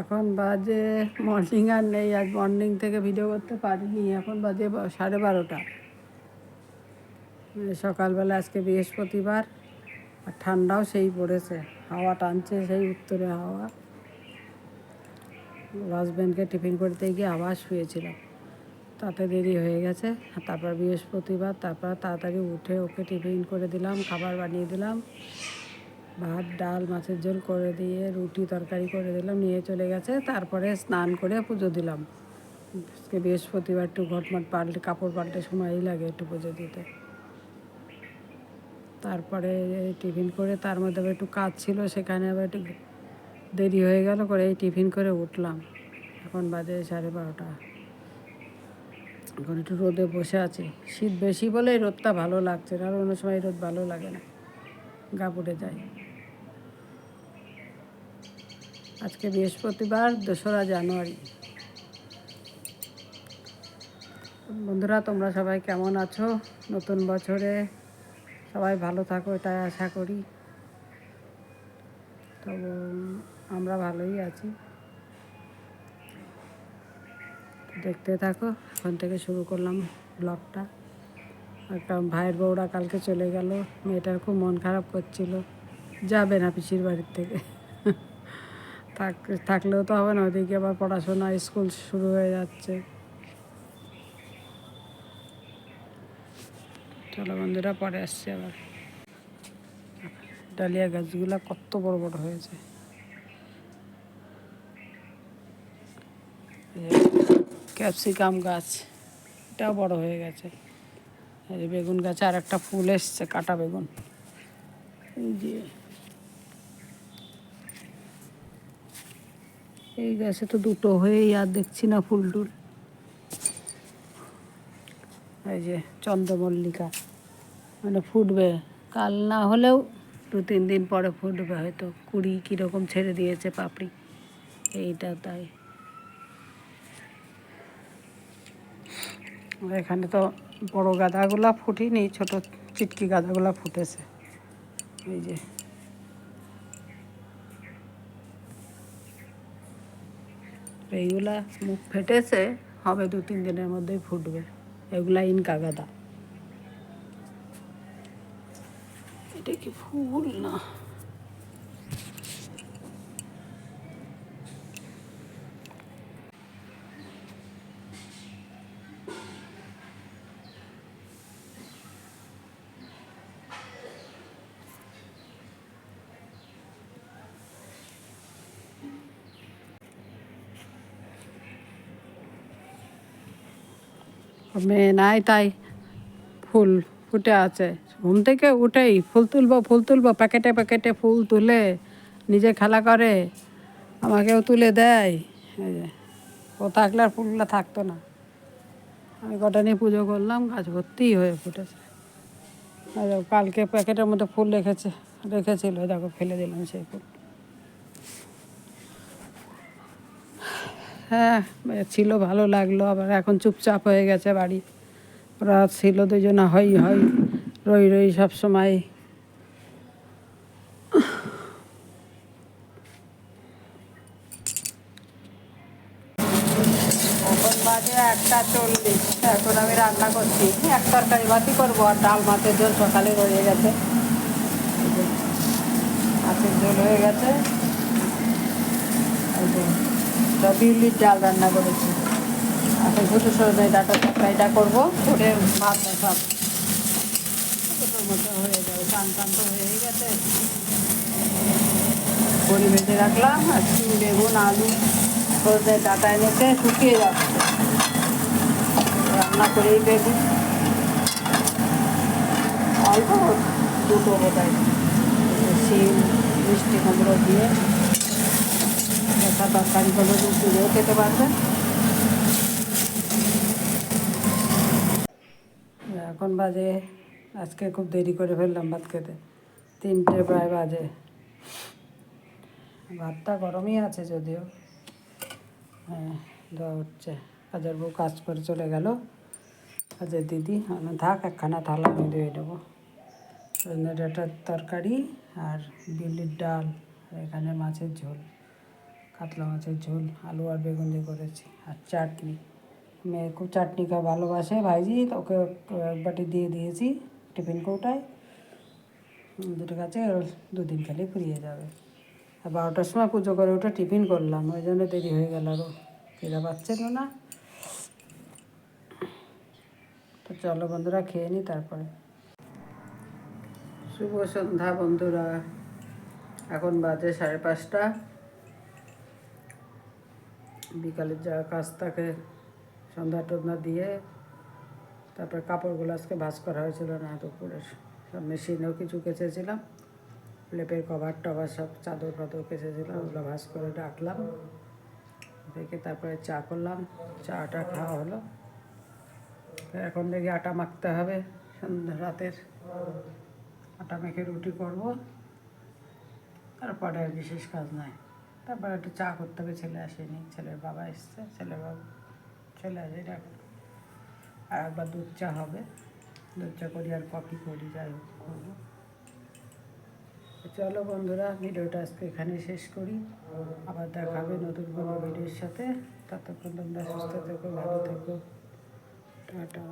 এখন বাজে মর্নিং আর নেই, আজ মর্নিং থেকে ভিডিও করতে পারিনি, এখন বাজে সাড়ে বারোটা। মানে সকালবেলা আজকে বৃহস্পতিবার, আর ঠান্ডাও সেই পড়েছে, হাওয়া টানছে সেই উত্তরে হাওয়া। হাজব্যান্ডকে টিফিন করতে গিয়ে আবার শুয়েছিলাম। তাতে দেরি হয়ে গেছে তারপর বৃহস্পতিবার, তারপর তাড়াতাড়ি উঠে ওকে টিফিন করে দিলাম, খাবার বানিয়ে দিলাম। ভাত, ডাল, মাছের ঝোল করে দিয়ে রুটি তরকারি করে দিলাম, নিয়ে চলে গেছে। তারপরে স্নান করে পুজো দিলাম। আজকে বৃহস্পতিবার একটু ঘটমাট পাল্টে, কাপড় পাল্টে সময়ই লাগে একটু পুজো দিতে। তারপরে টিফিন করে তার মধ্যে আবার একটু কাজ ছিল, সেখানে আবার একটু দেরি হয়ে গেল করে এই টিফিন করে উঠলাম। এখন বাজে সাড়ে বারোটা। এখন একটু রোদে বসে আছি। শীত বেশি বলে রোদটা ভালো লাগছে আর অন্য সময় রোদ ভালো লাগে না। গা পুড়ে যায়। আজকে বৃহস্পতিবার, দোসরা জানুয়ারি। বন্ধুরা, তোমরা সবাই কেমন আছো? নতুন বছরে সবাই ভালো থাকো, এটাই আশা করি। তো, আমরা ভালোই আছি। দেখতে থাকো, এখন থেকে শুরু করলাম ব্লগটা। একটা ভাইয়ের বউরা কালকে চলে গেল, মেয়েটার খুব মন খারাপ করছিল। যাবে না পিসির বাড়ির থেকে। থাক, থাকলেও তো হবে না ওদিকে আবার পড়াশোনা, স্কুল শুরু হয়ে যাচ্ছে। চলো বন্ধুরা, পরে আসছে আবার। ডালিয়া গাছগুলা কত বড় বড় হয়েছে। ক্যাপসিকাম গাছ, এটাও বড় হয়ে গেছে। বেগুন গাছে আর একটা ফুল এসছে, কাটা বেগুন। এই এই গাছে তো দুটো হয়েই আর দেখছি না ফুল টুল। এই যে চন্দ্রমল্লিকা মানে ফুটবে। কাল না হলেও দু তিন দিন পরে ফুটবে হয়তো। কুড়ি কীরকম ছেড়ে দিয়েছে পাপড়ি। এইটা তাই। এখানে তো বড় গাঁদাগুলা ফুটিনি, ছোট চিটকি গাঁদাগুলা ফুটেছে। এই যে এইগুলা মুখ ফেটেছে, হবে দু, তিন দিনের মধ্যেই ফুটবে। এগুলা ইনকা গাদা এটা কি ফুল না? মেয়ে নাই, তাই ফুল ফুটে আছে। ঘুম থেকে উঠেই ফুল তুলবো ফুল তুলবো, প্যাকেটে প্যাকেটে ফুল তুলে নিজে খেলা করে, আমাকেও তুলে দেয়। এই যে, ও থাকলে আর ফুলগুলো থাকতো না। আমি কটা নিয়ে পুজো করলাম, গাছ ভর্তি হয়ে ফুটেছে। কালকে প্যাকেটের মধ্যে ফুল রেখেছে, রেখেছিল, দেখো, ফেলে দিলাম সেই ফুল। হ্যাঁ ছিল, ভালো লাগল। আবার এখন চুপচাপ হয়ে গেছে বাড়ি। ওরা ছিল দুজনে, হই হই, রই রই সব সময়। একটা চল্লিশ। এখন আমি রান্না করছি। এক তরকারি বাতি করব, আর ডাল মাছের ঝোল সকালে রয়ে গেছে। মাছের ঝোল হয়ে গেছে। তো বিউলির ডাল রান্না করেছি। এখন শুধু সরবে ডাটা তরকারিটা করব করে ভাত হয়ে যাবে, টান টান তো হয়েই গেছে। বড়ি ভেজে রাখলাম, আর সিম বেগুন, আলু, সরষে, ডাটা এনেছে, শুকিয়ে যাচ্ছে। রান্না করেই বেগুন অল্প, দুটো বোধহয়। শিম, মিষ্টি কুমড়ো দিয়ে। একটা তরকারি করে রুটি খেতে পারবে এখন বাজে, আজকে খুব দেরি করে ফেললাম ভাত খেতে। তিনটে প্রায় বাজে। ভাতটা গরমই আছে যদিও। হ্যাঁ হচ্ছে। কাজের বউ কাজ করে চলে গেল। কাজের দিদি, আমি থাক, একখানা থালা আমি ধুয়ে দেবো ডাটার তরকারি আর বিউলির ডাল এখানে মাছের ঝোল। কাতলা মাছের ঝোল, আলু আর বেগুন দিয়ে করেছি আর চাটনি। মেয়ে খুব চাটনি খাওয়া ভালোবাসে ভাইজি, তো ওকে এক বাটি দিয়ে দিয়েছি টিফিন কৌটায়। দুটো কাছে দুদিন খেলে ফুরিয়ে যাবে। আর বারোটার সময় পুজো করে ওটা টিফিন করলাম, ওই জন্য দেরি হয়ে গেল আরও খিদা পাচ্ছিল না। তো চলো বন্ধুরা, খেয়ে নিই তারপরে। শুভ সন্ধ্যা বন্ধুরা। এখন বাজে সাড়ে পাঁচটা। বিকালের যা কাজ থাকে, সন্ধ্যা টন্ধা দিয়ে তারপরে কাপড়গুলো আজকে ভাঁজ করা হয়েছিল না, দুপুরে সব মেশিনেও কিছু কেচেছিলাম। লেপের কভার টভার সব চাদর ফাদর কেচেছিলাম, ওগুলো ভাঁজ করে রাখলাম। রেখে তারপরে চা করলাম, চাটা খাওয়া হলো। এখন দেখি আটা মাখতে হবে, সন্ধ্যা রাতের। আটা মেখে রুটি করব। তারপরে বিশেষ কাজ নাই। তারপরে একটু চা করতে হবে, ছেলে আসেনি, ছেলের বাবা এসছে, ছেলের বাবা ছেলে আসে এখন। আর একবার দুধ চা হবে, দুধ চা করি আর কফি করি, যাই হোক করব। চলো বন্ধুরা, ভিডিওটা আজকে এখানে শেষ করি। আবার দেখা হবে নতুন কোনো ভিডিওর সাথে। ততক্ষণ তোমরা সুস্থ থেকো, ভালো থেকো। টাটা।